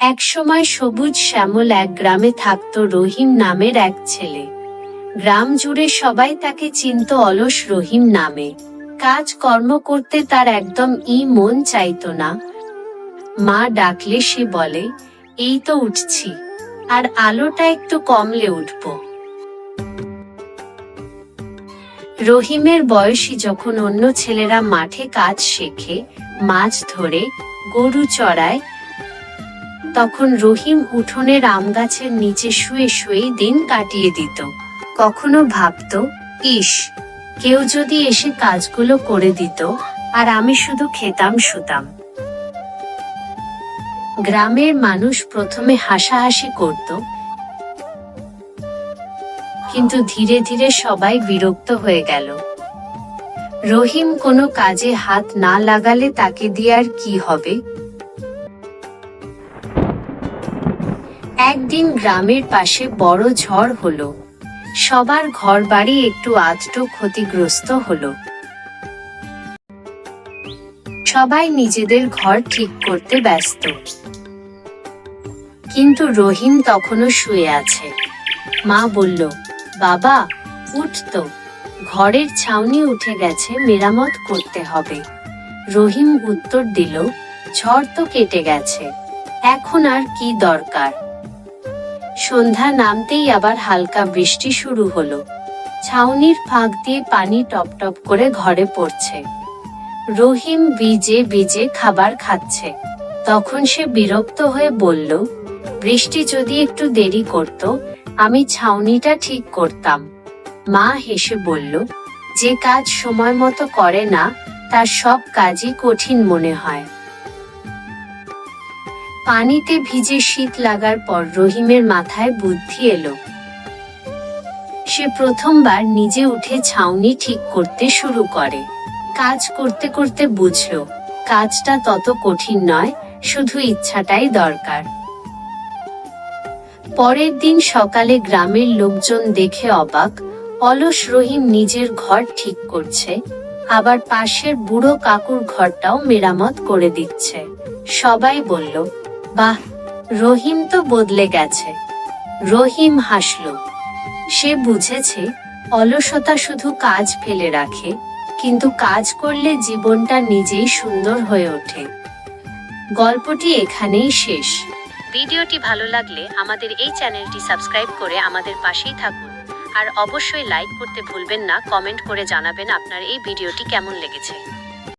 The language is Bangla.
একসময় সবুজ শ্যামল এক গ্রামে থাকত রহিম নামের এক ছেলে। গ্রাম জুড়ে সবাই তাকে চিনত অলস রহিম নামে। কাজ কর্ম করতে তার একদম ই মন চাইতো না। মা ডাকলে সে বলে, এই তো উঠছি, আর আলোটা একটু কমলে উঠবো। রহিমের বয়সী যখন অন্য ছেলেরা মাঠে কাজ শেখে, মাছ ধরে, গরু চড়ায় তখন রহিম উঠোনের আম গাছের নিচে শুয়ে শুয়ে দিন কাটিয়ে দিত। কখনো ভাবতো, ইস, কেউ যদি এসে কাজগুলো করে দিত, আর আমি শুধু খেতাম শুতাম গ্রামের মানুষ প্রথমে হাসাহাসি করত। কিন্তু ধীরে ধীরে সবাই বিরক্ত হয়ে গেল। রহিম কোনো কাজে হাত না লাগালে তাকে দিয়ে আর কি হবে? একদিন গ্রামের পাশে বড় ঝড় হলো। সবার ঘর বাড়ি একটু আধটু ক্ষতিগ্রস্ত হলো। সবাই নিজেদের ঘর ঠিক করতে ব্যস্ত। কিন্তু রহিম তখনও শুয়ে আছে। মা বলল, বাবা, উঠ তো। ঘরের ছাউনি উঠে গেছে, মেরামত করতে হবে। রহিম উত্তর দিল, ঝড় তো কেটে গেছে। এখন আর কি দরকার? সন্ধ্যা নামতেই আবার হালকা বৃষ্টি শুরু হলো। ছাউনির ফাঁক দিয়ে পানি টপ টপ করে ঘরে পড়ছে। রহিম ভিজে ভিজে খাবার খাচ্ছে। তখন সে বিরক্ত হয়ে বলল, বৃষ্টি যদি একটু দেরি করত, আমি ছাউনিটা ঠিক করতাম। মা হেসে বলল, যে কাজ সময় মতো করে না, তার সব কাজই কঠিন মনে হয়। পানিতে ভিজে শীত লাগার পর রহিমের মাথায় বুদ্ধি এলো। সে প্রথমবার নিজে উঠে ছাউনি ঠিক করতে শুরু করে। কাজ করতে করতে বুঝলো, কাজটা তত কঠিন নয়, শুধু ইচ্ছাটাই দরকার। পরের দিন সকালে গ্রামের লোকজন দেখে অবাক, অলস রহিম নিজের ঘর ঠিক করছে, আবার পাশের বুড়ো কাকুর ঘরটাও মেরামত করে দিচ্ছে। সবাই বলল বাহ, রহিম তো বদলে গেছে। রহিম হাসল। সে বুঝেছে, অলসতা শুধু কাজ ফেলে রাখে, কিন্তু কাজ করলে জীবনটা নিজেই সুন্দর হয়ে ওঠে। গল্পটি এখানেই শেষ। ভিডিওটি ভালো লাগলে আমাদের এই চ্যানেলটি সাবস্ক্রাইব করে আমাদের পাশেই থাকুন। আর অবশ্যই লাইক করতে ভুলবেন না, কমেন্ট করে জানাবেন আপনার এই ভিডিওটি কেমন লেগেছে।